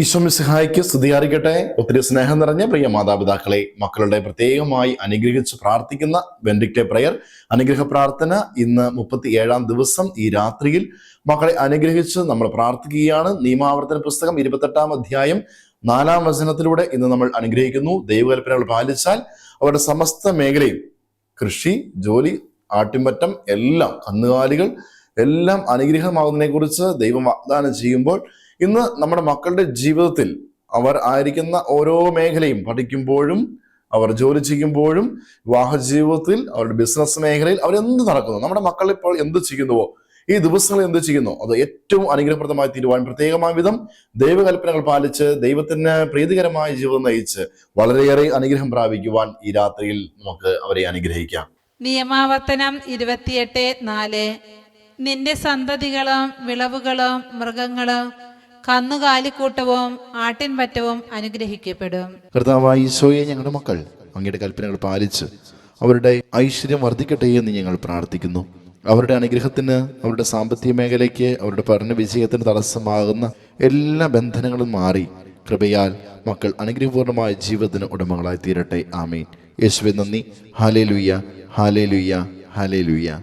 ഈശ്വമിസിഹായിക്ക് സ്തുതിയാറിക്കട്ടെ ഒത്തിരി സ്നേഹം നിറഞ്ഞ പ്രിയ മാതാപിതാക്കളെ മക്കളുടെ പ്രത്യേകമായി അനുഗ്രഹിച്ച് പ്രാർത്ഥിക്കുന്ന വെൻഡിക്ടെ പ്രയർ അനുഗ്രഹ പ്രാർത്ഥന ഇന്ന് മുപ്പത്തി ഏഴാം ദിവസം ഈ രാത്രിയിൽ മക്കളെ അനുഗ്രഹിച്ച് നമ്മൾ പ്രാർത്ഥിക്കുകയാണ്. നിയമാവർത്തന പുസ്തകം ഇരുപത്തെട്ടാം അധ്യായം നാലാം വചനത്തിലൂടെ ഇന്ന് നമ്മൾ അനുഗ്രഹിക്കുന്നു. ദൈവകൽപ്പനകൾ പാലിച്ചാൽ അവരുടെ സമസ്ത മേഖലയും കൃഷി ജോലി ആട്ടിമറ്റം എല്ലാം കന്നുകാലികൾ എല്ലാം അനുഗ്രഹമാകുന്നതിനെ കുറിച്ച് ദൈവം വാഗ്ദാനം ചെയ്യുമ്പോൾ ഇന്ന് നമ്മുടെ മക്കളുടെ ജീവിതത്തിൽ അവർ ആയിരിക്കുന്ന ഓരോ മേഖലയും പഠിക്കുമ്പോഴും അവർ ജോലി ചെയ്യുമ്പോഴും വിവാഹ ജീവിതത്തിൽ അവരുടെ ബിസിനസ് മേഖലയിൽ അവർ എന്ത് നടക്കുന്നു നമ്മുടെ മക്കൾ ഇപ്പോൾ എന്ത് ചെയ്യുന്നുവോ ഈ ദിവസങ്ങളിൽ എന്ത് ചെയ്യുന്നു അത് ഏറ്റവും അനുഗ്രഹപ്രദമായി തീരുവാൻ പ്രത്യേകമായ വിധം ദൈവകൽപ്പനകൾ പാലിച്ച് ദൈവത്തിന് പ്രീതികരമായ ജീവിതം നയിച്ച് വളരെയേറെ അനുഗ്രഹം പ്രാപിക്കുവാൻ ഈ രാത്രിയിൽ നമുക്ക് അവരെ അനുഗ്രഹിക്കാം. നിയമാവർത്തനം ഇരുപത്തിയെട്ട് നാല്. നിന്റെ സന്തതികളും വിളവുകളും മൃഗങ്ങളും കന്നുകാലിക്കൂട്ടവും ആട്ടിൻപറ്റവും അനുഗ്രഹിക്കപ്പെടും. കർത്താവായി ഈശോയെ ഞങ്ങളുടെ മക്കൾ അങ്ങയുടെ കൽപ്പനകൾ പാലിച്ച് അവരുടെ ഐശ്വര്യം വർദ്ധിക്കട്ടെ എന്ന് ഞങ്ങൾ പ്രാർത്ഥിക്കുന്നു. അവരുടെ അനുഗ്രഹത്തിന് അവരുടെ സാമ്പത്തിക മേഖലയ്ക്ക് അവരുടെ പഠന വിജയത്തിന് തടസ്സമാകുന്ന എല്ലാ ബന്ധനങ്ങളും മാറി. കൃപയാൽ മക്കൾ അനുഗ്രഹപൂർണമായ ജീവിതത്തിന് ഉടമകളായി തീരട്ടെ. ആമീൻ. യേശുവെ നന്ദി. ഹാലേ ലുയ്യ ഹാലേ ലുയ്യ ഹാലേ ലുയ്യ